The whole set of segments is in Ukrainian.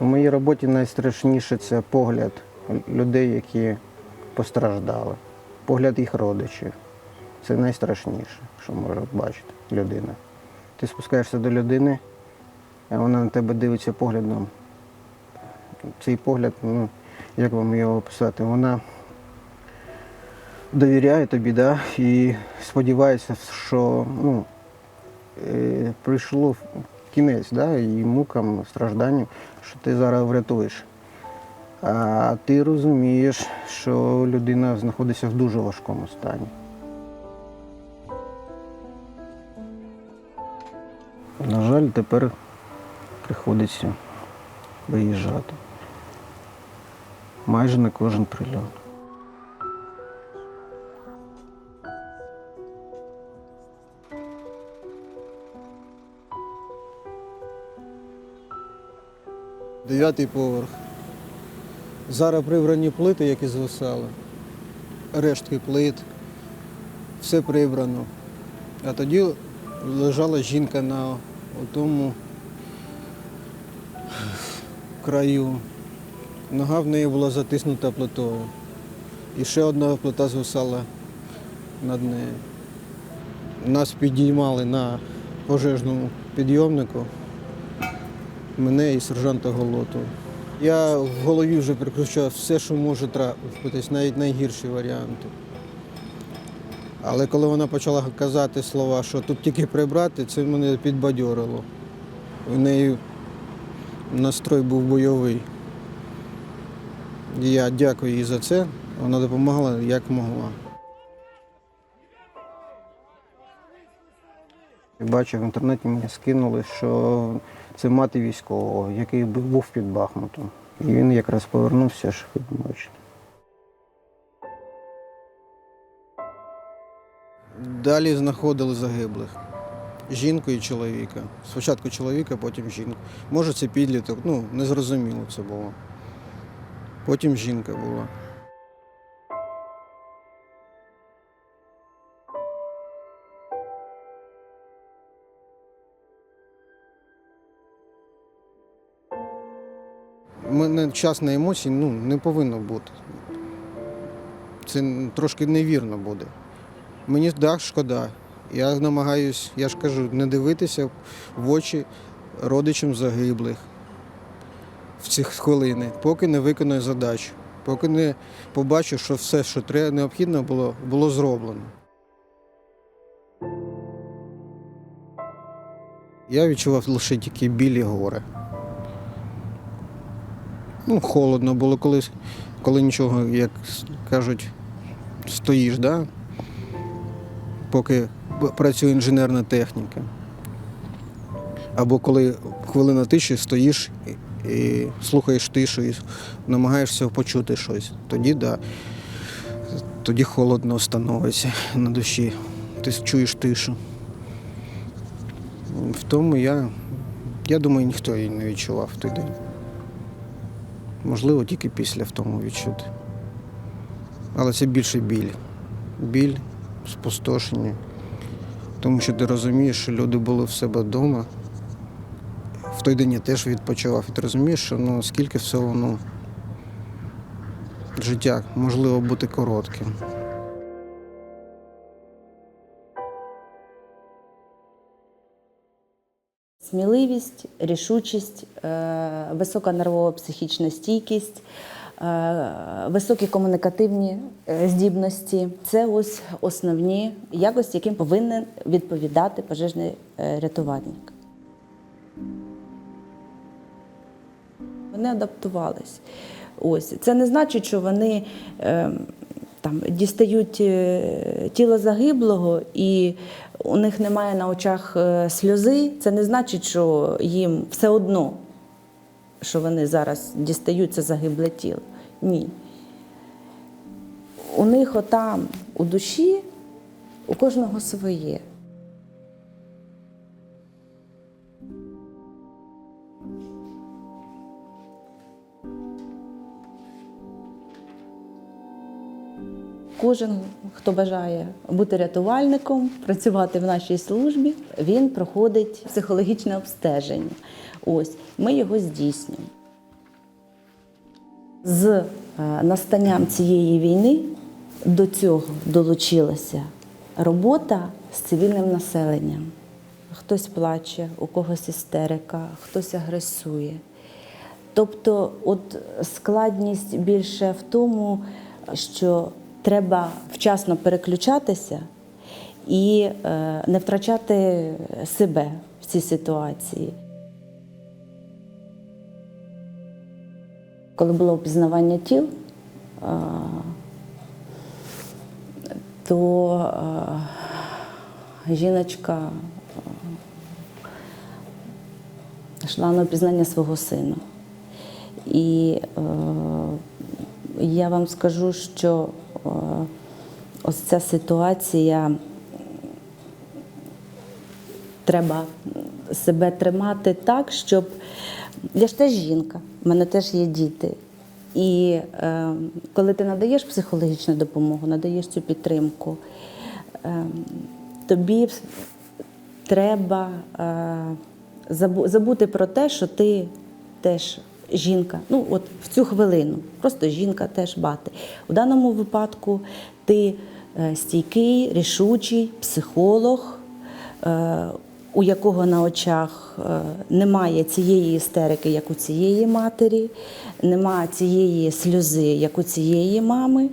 У моїй роботі найстрашніше це погляд людей, які постраждали, погляд їх родичів. Це найстрашніше, що може бачити людина. Ти спускаєшся до людини, а вона на тебе дивиться поглядом. Цей погляд, ну, як вам його описати, вона довіряє тобі, да, і сподівається, що ну, е, прийшло кінець, да, і мукам, стражданням, що ти зараз врятуєш. А ти розумієш, що людина знаходиться в дуже важкому стані. На жаль, тепер приходиться виїжджати. Майже на кожен прильот. Дев'ятий поверх. Зараз прибрані плити, які звисали, рештки плит, все прибрано. А тоді лежала жінка на тому краю. Нога в неї була затиснута плитою. І ще одна плита звисала над нею. Нас підіймали на пожежному підйомнику, мене і сержанта Голоту. Я в голові вже прикручував все, що може трапитись, навіть найгірші варіанти. Але коли вона почала казати слова, що тут тільки прибрати, це мене підбадьорило. У неї настрой був бойовий. Я дякую їй за це. Вона допомагала як могла. Бачив в інтернеті мені скинули, що це мати військового, який був під Бахмутом. І він якраз повернувся, ви бачите. Далі знаходили загиблих. Жінку і чоловіка. Спочатку чоловіка, потім жінку. Може, це підліток, ну, незрозуміло це було. Потім жінка була. Мене час на емоції ну, не повинно бути. Це трошки невірно буде. Мені так шкода. Я намагаюсь, я ж кажу, не дивитися в очі родичам загиблих в ці хвилини, поки не виконую задачу, поки не побачу, що все, що треба, необхідно було, було зроблено. Я відчував лише тільки білі гори. Ну, холодно було колись, коли нічого, як кажуть, стоїш, да? поки працює інженерна техніка. Або коли хвилина тиші стоїш і, слухаєш тишу і намагаєшся почути щось. Тоді да, тоді холодно становиться на душі. Ти чуєш тишу. В тому я, я думаю, ніхто її не відчував той день. Можливо, тільки після втому відчути. Але це більше біль. Біль, спустошення. Тому що ти розумієш, що люди були в себе вдома. В той день я теж відпочивав. І ти розумієш, що ну, скільки все воно життя можливо бути коротким. Сміливість, рішучість, е, висока нервова психічна стійкість, е, високі комунікативні е, здібності це ось основні якості, яким повинен відповідати пожежний рятувальник. Вони адаптувались. Ось це не значить, що вони е, там дістають е, тіло загиблого і у них немає на очах е, сльози. Це не значить, що їм все одно, що вони зараз дістають це загибле тіло. Ні. У них отам у душі у кожного своє. Кожен, хто бажає бути рятувальником, працювати в нашій службі, він проходить психологічне обстеження. Ось ми його здійснюємо. З е, настанням цієї війни до цього долучилася робота з цивільним населенням. Хтось плаче, у когось істерика, хтось агресує. Тобто, от складність більше в тому, що треба вчасно переключатися і е, не втрачати себе в цій ситуації. Коли було опізнавання тіл, то е, жіночка е, йшла на опізнання свого сина. І я вам скажу, що е, ось ця ситуація треба себе тримати так, щоб я ж теж жінка, в мене теж є діти. І е, коли ти надаєш психологічну допомогу, надаєш цю підтримку, е, тобі треба е, забу- забути про те, що ти теж жінка. Ну, от в цю хвилину, просто жінка теж бати. У даному випадку ти е, стійкий, рішучий психолог, е, у якого на очах е, немає цієї істерики, як у цієї матері, немає цієї сльози, як у цієї мами.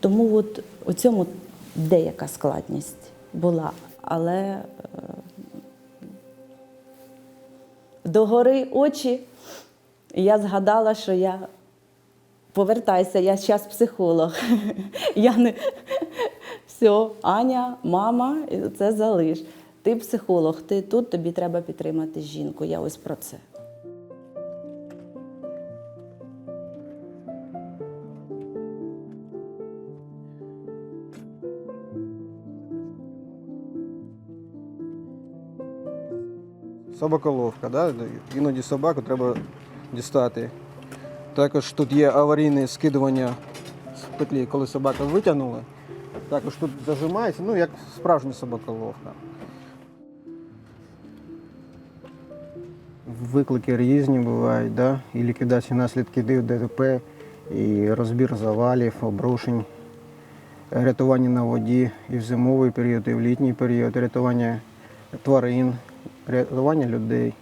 Тому от у цьому деяка складність була. Але догори очі, і я згадала, що я повертайся, я зараз психолог. Я не все, Аня, мама, це залиш. Ти психолог, ти тут, тобі треба підтримати жінку. Я ось про це. Собаколовка, да? іноді собаку треба дістати. Також тут є аварійне скидування з петлі, коли собаку витягнули. Також тут зажимається, ну як справжня собаколовка. Виклики різні бувають, да? і ліквідація наслідків ДТП, і розбір завалів, обрушень, рятування на воді і в зимовий період, і в літній період, рятування тварин, рятування людей.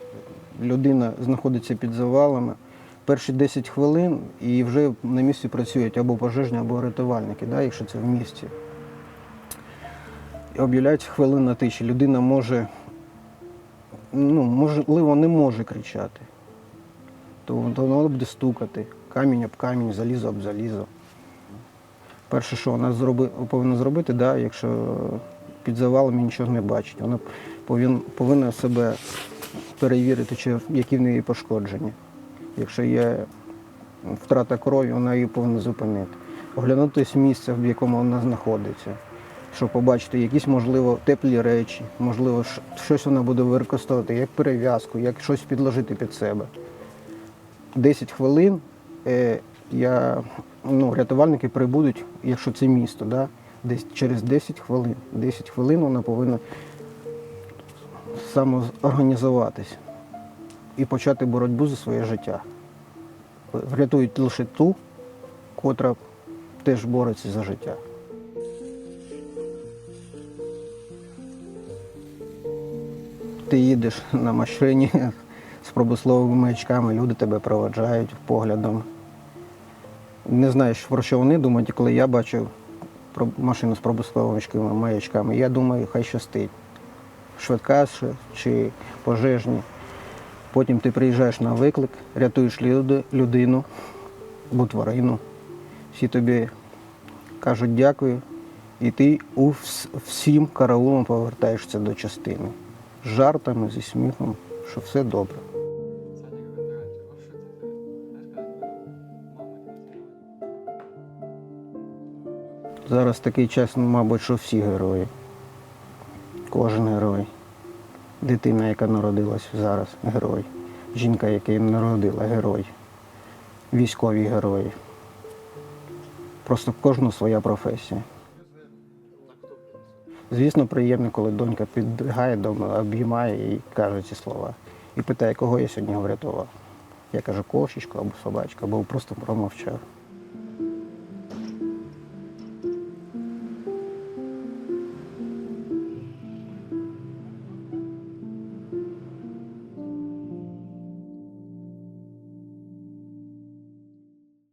Людина знаходиться під завалами. Перші 10 хвилин і вже на місці працюють або пожежні, або рятувальники, да, якщо це в місті. І об'являється хвилина тиші. Людина може, ну, можливо, не може кричати. То, вона буде стукати. Камінь об камінь, залізо об залізо. Перше, що вона зроби, повинна зробити, да, якщо під завалами нічого не бачить, вона повин, повинна себе перевірити, чи які в неї пошкодження. Якщо є втрата крові, вона її повинна зупинити. Оглянутися місце, в якому вона знаходиться, щоб побачити якісь, можливо, теплі речі, можливо, щось вона буде використовувати, як перев'язку, як щось підложити під себе. 10 хвилин е, я, ну, рятувальники прибудуть, якщо це місто, да, десь через 10 хвилин. 10 хвилин вона повинна самоорганізуватись і почати боротьбу за своє життя. Врятують лише ту, котра теж бореться за життя. Ти їдеш на машині з пробусловими очками, люди тебе проведжають поглядом. Не знаєш, про що вони думають, коли я бачу машину з пробусловими маячками, я думаю, хай щастить. Швидка чи пожежні. Потім ти приїжджаєш на виклик, рятуєш людину або тварину. Всі тобі кажуть дякую, і ти у всім караулом повертаєшся до частини. З жартами, зі сміхом, що все добре. Зараз такий час, ну, мабуть, що всі герої. Кожен герой. Дитина, яка народилась зараз, герой. Жінка, яка її народила, герой. Військові герої. Просто в кожного своя професія. Звісно, приємно, коли донька підбігає до мене, обіймає і каже ці слова. І питає, кого я сьогодні врятував. Я кажу кошечку або собачка, або просто промовчав.